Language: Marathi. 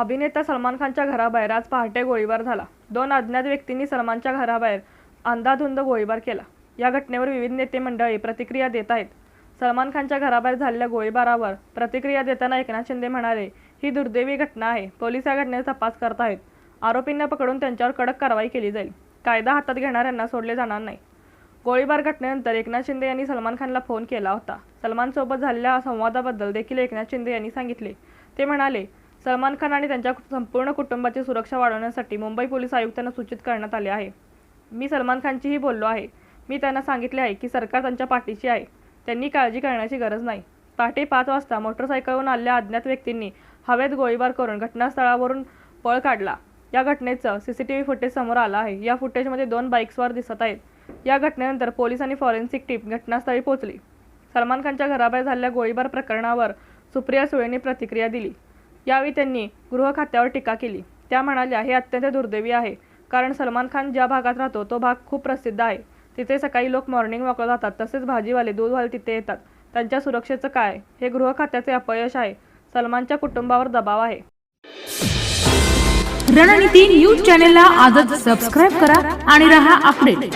अभिनेता सलमान खानच्या घराबाहेर आज पहाटे गोळीबार झाला. दोन अज्ञात व्यक्तींनी सलमानच्या घराबाहेर अंधाधुंद गोळीबार केला. या घटनेवर विविध नेते मंडळी प्रतिक्रिया देत आहेत. सलमान खानच्या घराबाहेर झालेल्या गोळीबारावर प्रतिक्रिया देताना एकनाथ शिंदे म्हणाले ही दुर्दैवी घटना आहे. पोलीस या घटनेचा तपास करत आहेत. आरोपींना पकडून त्यांच्यावर कडक कारवाई केली जाईल. कायदा हातात घेणाऱ्यांना सोडले जाणार नाही. गोळीबार घटनेनंतर एकनाथ शिंदे यांनी सलमान खानला फोन केला होता. सलमानसोबत झालेल्या संवादाबद्दल देखील एकनाथ शिंदे यांनी सांगितले. ते म्हणाले सलमान खान आणि त्यांच्या संपूर्ण कुटुंबाची सुरक्षा वाढवण्यासाठी मुंबई पोलीस आयुक्तांना सूचित करण्यात आले आहे. मी सलमान खानचीही बोललो आहे. मी त्यांना सांगितले आहे की सरकार त्यांच्या पाठीशी आहे. त्यांनी काळजी करण्याची गरज नाही. पहाटे पाच वाजता मोटरसायकलवरून आलेल्या अज्ञात व्यक्तींनी हवेत गोळीबार करून घटनास्थळावरून पळ काढला. या घटनेचं सीसीटीव्ही फुटेज समोर आलं आहे. या फुटेजमध्ये दोन बाईक्सवर दिसत आहेत. या घटनेनंतर पोलीस आणि फॉरेन्सिक टीम घटनास्थळी पोहोचली. सलमान खानच्या घराबाहेर झालेल्या गोळीबार प्रकरणावर सुप्रिया सुळेंनी प्रतिक्रिया दिली. यावेळी त्यांनी गृह खात्यावर टीका केली. त्या म्हणाल्या हे अत्यंत दुर्दैवी आहे. कारण सलमान खान ज्या भागात राहतो तो भाग खूप प्रसिद्ध आहे. तिथे सकाळी लोक मॉर्निंग वॉकला जातात. तसेच भाजीवाले दूधवाले तिथे येतात. त्यांच्या सुरक्षेचं काय? हे गृह खात्याचे अपयश आहे. सलमानच्या कुटुंबावर दबाव आहे. रणनीती न्यूज चॅनेलला आजच सबस्क्राईब करा आणि रहा अपडेट